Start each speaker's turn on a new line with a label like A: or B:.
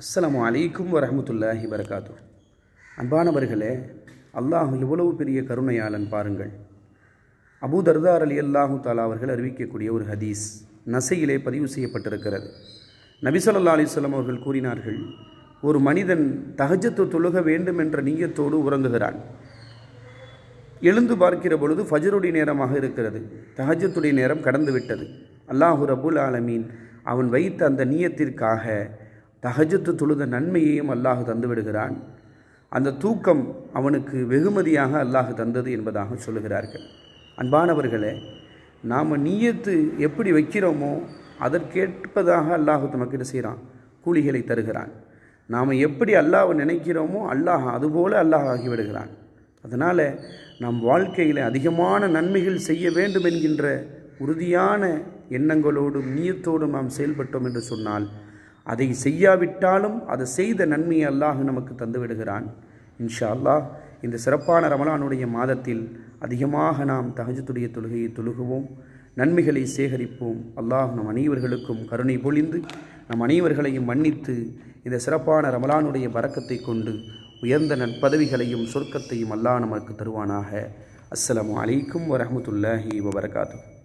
A: அஸ்ஸலாமு அலைக்கும் வரமத்துல்லாஹி வரகாத்து அன்பானவர்களே அல்லாஹ் எவ்வளவு பெரிய கருணையாளன் பாருங்கள். அபூ தர்தார் அலி அல்லாஹு தாலா அவர்கள் அறிவிக்கக்கூடிய ஒரு ஹதீஸ் நசையிலே பதிவு செய்யப்பட்டிருக்கிறது. நபிசல்லா அலிஸ்லாம் அவர்கள் கூறினார்கள் ஒரு மனிதன் தஹஜத்து தொழுக வேண்டும் என்ற நீயத்தோடு உறங்குகிறான். எழுந்து பார்க்கிற பொழுது ஃபஜருடைய நேரமாக இருக்கிறது. தஹஜத்துடைய நேரம் கடந்துவிட்டது அல்லாஹு ரபுல் ஆலமீன் அவன் வைத்த அந்த நீயத்திற்காக தகஜத்து தொழுத நன்மையையும் அல்லாஹ் தந்து விடுகிறான் அந்த தூக்கம் அவனுக்கு வெகுமதியாக அல்லாஹ் தந்தது என்பதாக சொல்லுகிறார்கள். அன்பானவர்களே நாம் நீயத்து எப்படி வைக்கிறோமோ அதற்கேற்பதாக அல்லாஹ் நமக்கு செய்கிறான்? கூலிகளை தருகிறான். நாம் எப்படி அல்லாஹை நினைக்கிறோமோ அல்லாஹ் அதுபோல அல்லாஹ் ஆகிவிடுகிறான். அதனால் நம் வாழ்க்கையில் அதிகமான நன்மைகள் செய்ய வேண்டும் என்கின்ற உறுதியான எண்ணங்களோடும் நீயத்தோடும் நாம் செயல்பட்டோம் என்று சொன்னால் அதை செய்யாவிட்டாலும் அதை செய்த நன்மையை அல்லாஹ் நமக்கு தந்து விடுகிறான். இன்ஷா அல்லாஹ் இந்த சிறப்பான ரமலானுடைய மாதத்தில் அதிகமாக நாம் தகஜத்துடைய தொழுகையை தொழுகுவோம். நன்மைகளை சேகரிப்போம். அல்லாஹ் நம் அனைவர்களுக்கும் கருணை பொழிந்து நம் அனைவர்களையும் மன்னித்து இந்த சிறப்பான ரமலானுடைய பறக்கத்தை கொண்டு உயர்ந்த நற்பதவிகளையும் சொர்க்கத்தையும் அல்லாஹ் நமக்கு தருவானாக. அஸ்லாம் அலைக்கும் வரமத்துல்லாஹி வபரகாத்து